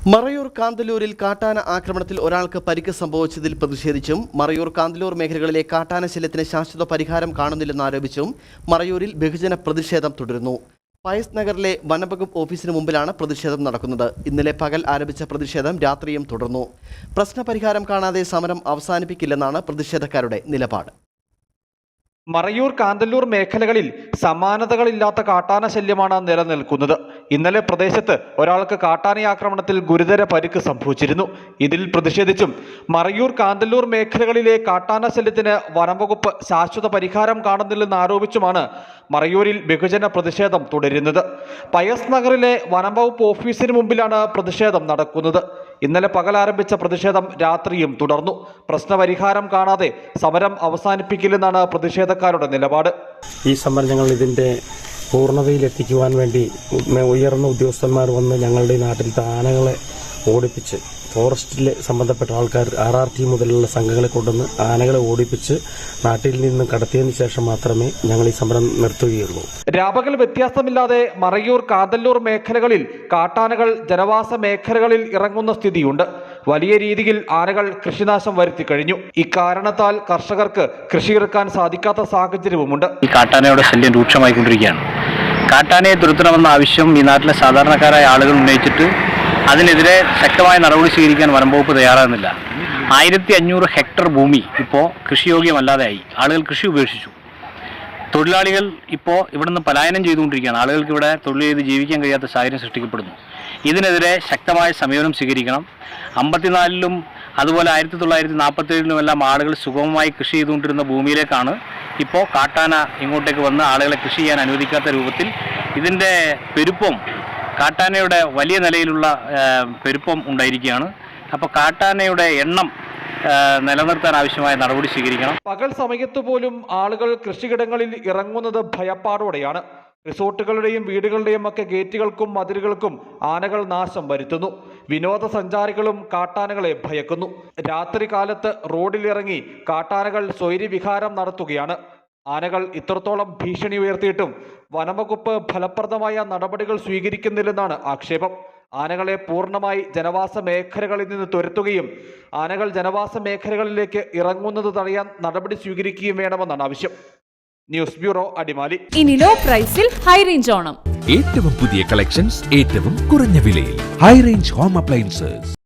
മറയൂർ കാന്തല്ലൂരിൽ കാട്ടാന ആക്രമണത്തിൽ ഒരാൾക്ക് പരിക്ക് സംഭവിച്ചതിൽ പ്രതിഷേധിച്ചും മറയൂർ കാന്തല്ലൂർ മേഖലകളിലെ കാട്ടാന ശല്യത്തിന് ശാശ്വത പരിഹാരം കാണുന്നില്ലെന്ന് ആരോപിച്ചും മറയൂരിൽ ബഹുജന പ്രതിഷേധം തുടരുന്നു. പയസ് നഗറിലെ വനവകുപ്പ് ഓഫീസിന് മുമ്പിലാണ് പ്രതിഷേധം നടക്കുന്നത്. ഇന്നലെ പകൽ ആരംഭിച്ച പ്രതിഷേധം രാത്രിയും തുടർന്നു. പ്രശ്നപരിഹാരം കാണാതെ സമരം അവസാനിപ്പിക്കില്ലെന്നാണ് പ്രതിഷേധക്കാരുടെ നിലപാട്. മറയൂർ കാന്തല്ലൂർ മേഖലകളിൽ സമാനതകളില്ലാത്ത കാട്ടാന ശല്യമാണ് നിലനിൽക്കുന്നത്. ഇന്നലെ പ്രദേശത്ത് ഒരാൾക്ക് കാട്ടാന ആക്രമണത്തിൽ ഗുരുതര പരിക്ക് സംഭവിച്ചിരുന്നു. ഇതിൽ പ്രതിഷേധിച്ചും മറയൂർ കാന്തല്ലൂർ മേഖലകളിലെ കാട്ടാന ശല്യത്തിന് വനംവകുപ്പ് ശാശ്വത പരിഹാരം കാണുന്നില്ലെന്ന് ആരോപിച്ചുമാണ് മറയൂരിൽ ബഹുജന പ്രതിഷേധം തുടരുന്നത്. പയസ് നഗറിലെ വനംവകുപ്പ് ഓഫീസിന് മുമ്പിലാണ് പ്രതിഷേധം നടക്കുന്നത്. ഇന്നലെ പകൽ ആരംഭിച്ച പ്രതിഷേധം രാത്രിയും തുടർന്നു. പ്രശ്നപരിഹാരം കാണാതെ സമരം അവസാനിപ്പിക്കില്ലെന്നാണ് പ്രതിഷേധക്കാരുടെ നിലപാട്. ഈ സമരം ഞങ്ങൾ ഇതിന്റെ പൂർണതയിലെത്തിക്കുവാൻ വേണ്ടി ഉയർന്ന ഉദ്യോഗസ്ഥന്മാർ വന്ന് ഞങ്ങളുടെ നാട്ടിൽ ആനകളെ ഓടിപ്പിച്ച് ഫോറസ്റ്റിലെ സംബന്ധപ്പെട്ട ആൾക്കാർ ആർ ആർ ടി മുതലുള്ള സംഘങ്ങളെ കൊണ്ടുവന്ന് ആനകളെ ഓടിപ്പിച്ച് നാട്ടിൽ നിന്ന് കടത്തിയതിനു ശേഷം മാത്രമേ ഞങ്ങൾ ഈ സമരം നിർത്തുകയുള്ളൂ. രാപകൽ വ്യത്യാസമില്ലാതെ മറയൂർ കാതല്ലൂർ മേഖലകളിൽ കാട്ടാനകൾ ജനവാസ മേഖലകളിൽ ഇറങ്ങുന്ന സ്ഥിതിയുണ്ട്. വലിയ രീതിയിൽ ആനകൾ കൃഷിനാശം വരുത്തി കഴിഞ്ഞു. ഇക്കാരണത്താൽ കർഷകർക്ക് കൃഷിയിറക്കാൻ സാധിക്കാത്ത സാഹചര്യവുമുണ്ട്. ഈ കാട്ടാനയുടെ ശല്യം രൂക്ഷമായിക്കൊണ്ടിരിക്കുകയാണ്. കാട്ടാനയെ തുരുത്തണമെന്ന ആവശ്യം ഈ നാട്ടിലെ സാധാരണക്കാരായ ആളുകൾ ഉന്നയിച്ചിട്ട് അതിനെതിരെ ശക്തമായ നടപടി സ്വീകരിക്കാൻ വനംവകുപ്പ് തയ്യാറാകുന്നില്ല. ആയിരത്തി അഞ്ഞൂറ് ഹെക്ടർ ഭൂമി ഇപ്പോൾ കൃഷിയോഗ്യമല്ലാതെയായി ആളുകൾ കൃഷി ഉപേക്ഷിച്ചു. തൊഴിലാളികൾ ഇപ്പോൾ ഇവിടുന്ന് പലായനം ചെയ്തുകൊണ്ടിരിക്കുകയാണ്. ആളുകൾക്ക് ഇവിടെ തൊഴിൽ ചെയ്ത് ജീവിക്കാൻ കഴിയാത്ത സാഹചര്യം സൃഷ്ടിക്കപ്പെടുന്നു. ഇതിനെതിരെ ശക്തമായ സമീപനം സ്വീകരിക്കണം. അമ്പത്തിനാലിലും അതുപോലെ ആയിരത്തി തൊള്ളായിരത്തി നാൽപ്പത്തേഴിലുമെല്ലാം ആളുകൾ സുഗമമായി കൃഷി ചെയ്തുകൊണ്ടിരുന്ന ഭൂമിയിലേക്കാണ് ഇപ്പോൾ കാട്ടാന ഇങ്ങോട്ടേക്ക് വന്ന് ആളുകളെ കൃഷി ചെയ്യാൻ അനുവദിക്കാത്ത രൂപത്തിൽ ഇതിന്റെ പെരുപ്പം കാട്ടാനയുടെ വലിയ നിലയിലുള്ള പെരുപ്പം ഉണ്ടായിരിക്കുകയാണ്. അപ്പോൾ കാട്ടാനയുടെ എണ്ണം നിലനിർത്താൻ ആവശ്യമായ നടപടി സ്വീകരിക്കണം. പകൽ സമയത്ത് പോലും ആളുകൾ കൃഷിയിടങ്ങളിൽ ഇറങ്ങുന്നത് ഭയപ്പാടോടെയാണ്. റിസോർട്ടുകളുടെയും വീടുകളുടെയും ഒക്കെ ഗേറ്റുകൾക്കും മതിലുകൾക്കും ആനകൾ നാശം വരുത്തുന്നു. വിനോദസഞ്ചാരികളും കാട്ടാനകളെ ഭയക്കുന്നു. രാത്രി കാലത്ത് റോഡിലിറങ്ങി കാട്ടാനകൾ സ്വൈര്യവിഹാരം നടത്തുകയാണ്. ആനകൾ ഇത്രത്തോളം ഭീഷണി ഉയർത്തിയിട്ടും വനംവകുപ്പ് ഫലപ്രദമായ നടപടികൾ സ്വീകരിക്കുന്നില്ലെന്നാണ് ആക്ഷേപം. ആനകളെ പൂർണമായി ജനവാസ മേഖലകളിൽ നിന്ന് തുരത്തുകയും ആനകൾ ജനവാസ മേഖലകളിലേക്ക് ഇറങ്ങുന്നത് തടയാൻ നടപടി സ്വീകരിക്കുകയും വേണമെന്നാണ് ആവശ്യം. News bureau Adimali. ഇനി ലോ പ്രൈസിൽ ഹൈ റേഞ്ച് ഓണം. ഏറ്റവും പുതിയ കളക്ഷൻസ് ഏറ്റവും കുറഞ്ഞ വിലയിൽ. High range home appliances